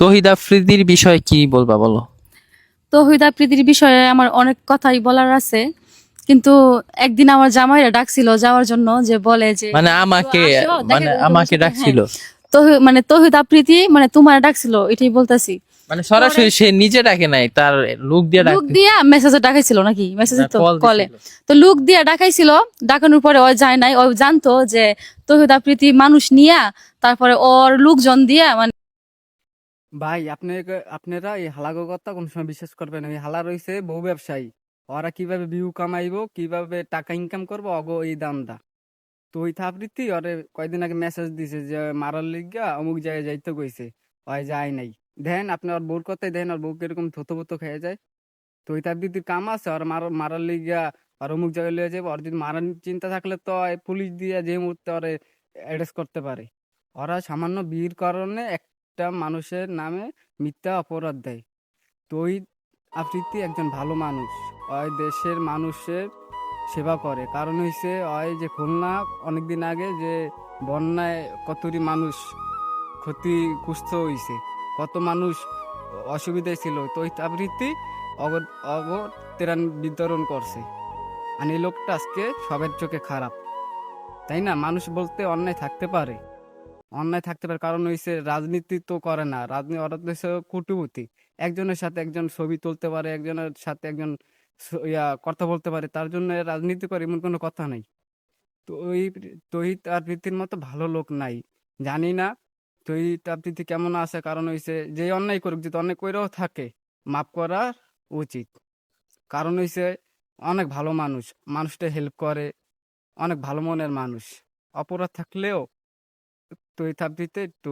তহিদ আফ্রিদির বিষয়ে কি বলবা বলো? তহিদ আফ্রিদির বিষয়ে আমার অনেক কথাই বলার আছে কিন্তু একদিন আমার জামাইরা ডাকছিল যাওয়ার জন্য যে বলে যে মানে আমাকে মানে আমাকে ডাকছিল হ্যাঁ, তহি- মানে তহিদ আফ্রিদি মানে তোমার ডাকছিল এটাই বলতাছি। মানে সরাসরি সে নিজে ডাকে নাই তার লোক দিয়ে লুক দিয়া মেসেজে ডাকাইছিল নাকি? মেসেজে তো কলে তো লুক দিয়া ডাকাইছিল ডাকানোর পরে ও যায় নাই ও জানতো যে তহিদ আফ্রিদি মানুষ নিয়া তারপরে ওর লোকজন দিয়া মানে ভাই আপনি আপনারা এই হালাগো কথা কোন সময় বিশ্বাস করবেন। এই হালা রইছে বহু ব্যবসায়ী। ওরা কীভাবে ভিউ কামাইবো, কীভাবে টাকা ইনকাম করব, অগো এই দামটা। তো ওই থাপড়িতি ওরে কয়দিন আগে মেসেজ দিছে যে, মারার লিগা অমুক জায়গায় যাইতে কইছে। ওই যায় নাই। দেন আপনি ওর বউর কথাই দেন, ওর বউ কীরকম থতো বতো খেয়ে যায়। তো ওই থাপড়িতির কাম আছে, ওর মার, মারার লিগা আর অমুক জায়গায় লিয়ে যাব ওর যদি মারার চিন্তা থাকলে তো পুলিশ দিয়ে যে মুহূর্তে ওরে অ্যারেস্ট করতে পারে। ওরা সামান্য বীর কারণে একটা মানুষের নামে মিথ্যা অপরাধ দেয়। তো ওই আফ্রিদি একজন ভালো মানুষ। ওই দেশের মানুষের সেবা করে। কারণ হইছে ওই যে খুলনা, অনেকদিন আগে যে বন্যায় কতরি মানুষ ক্ষতিগ্রস্ত হইছে। কত মানুষ অসুবিধায় ছিল। তো আবৃত্তি অগ অগ ত্রাণ বিতরণ করছে। আর এই লোকটা আজকে সবার চোখে খারাপ। তাই না? মানুষ বলতে অন্যায় থাকতে পারে। অন্যায় থাকতে পারে। কারণ হইছে রাজনীতি তো করে না। রাজনীতি তো হচ্ছে কুটুপতি। একজনের সাথে একজন ছবি তুলতে পারে, একজনের সাথে একজন ইয়া, কথা বলতে পারে। তার জন্য রাজনীতি করে এমন কোনো কথা নাই। তো ওই তহিত আর প্রীতির মতো ভালো লোক নাই। জানি না তহিত আর প্রীতি কেমন আছে। কারণ হইছে যে অন্যায় করুক, যদি অন্যায় করেও থাকে, মাফ করা উচিত। কারণ হইছে অনেক ভালো মানুষ। মানুষটা হেল্প করে। অনেক ভালো মনের মানুষ। অপরাধ থাকলেও তহিত আবৃত্তি একটু